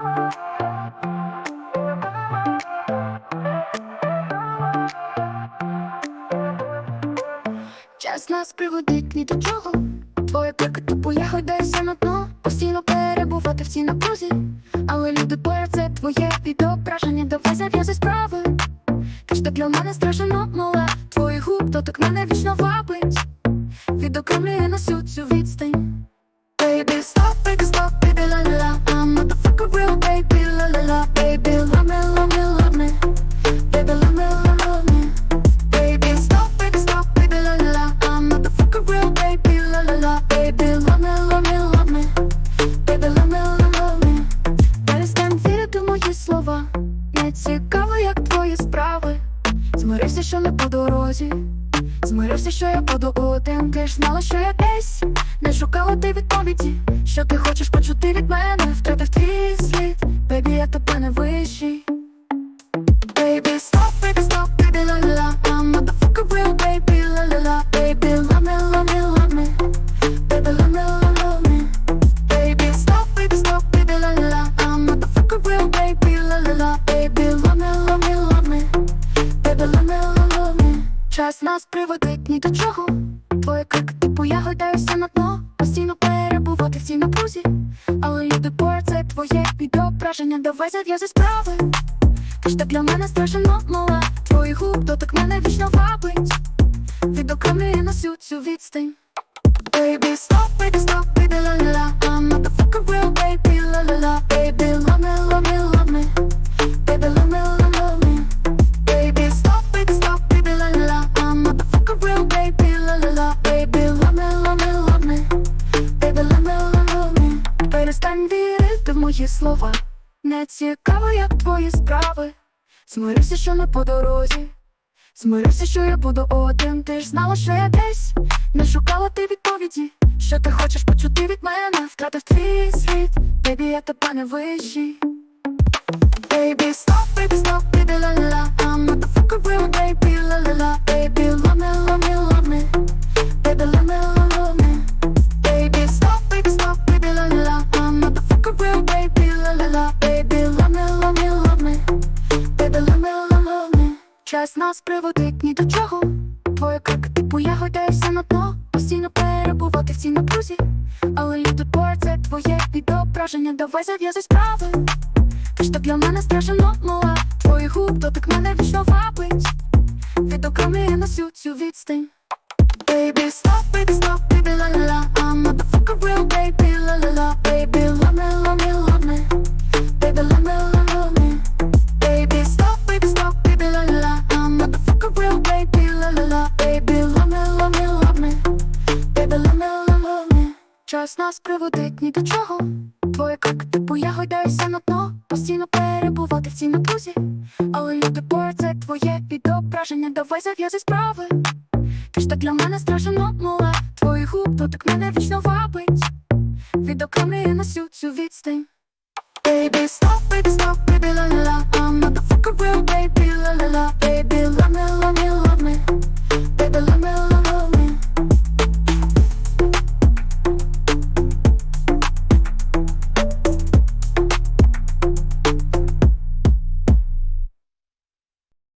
Час нас приводить ні до чого. Твоє крики тупо я гойдаюся на дно Постійно перебувати в цій напрузі. Але люди поряд це твоє відображення. Давай зав'язи справи. Ти ж так для мене страшно мала. Твої губ дотик мене вічно вабить. Відокремлює нас всю цю відстань. Baby, stop, Змирився, що не по дорозі. Змирився, що я буду один. Ти ж знала, що я десь. Не шукала ти відповіді. Що ти хочеш почути від мене Час нас приводить ні до чого. Твоє крик, типу я гойдаюся на дно. Постійно перебувати в цій напрузі. Але люди поряд це твоє відображення. Давай зав'язи справи. Ти ж так для мене страшно мала. Твої губ дотик мене вічно вабить. Відокремлює нас цю відстань слова. Не цікаво, як твої справи. Змирився, що не по дорозі. Змирився, що я буду один. Ти ж знала, що я десь Не шукала ти відповіді. Що ти хочеш почути від мене? Втратив твій світ. Бебі, я тебе не вищий Час нас приводить ні до чого. Твоє крик, типу я гойдаюся на дно. Постійно перебувати в цій напрузі. Але люди це твоє відображення. Давай зав'язуй справи. Ти ж так для мене страшно мала. Твої губ дотик мене вічно вабить. Відокремлює нас всю цю відстань. Baby, stop, baby, stop, baby, la la la I'm not the fucker real, baby, la la la Baby, love me, love la la la Baby, love me, love me, love me. Baby, love me, love love me. Час нас приводить ні до чого. Твоє крик, типу я гойдаюся на дно Постійно перебувати в цій напрузі. Але люди поряд це твоє відображення. Давай зав'язи справи. Ти ж так для мене страшно мала. Твої губ дотик мене вічно вабить. Відокремлює нас всю цю відстань. Baby, stop, baby, stop, baby, la la la. I'm not the fucker real, baby,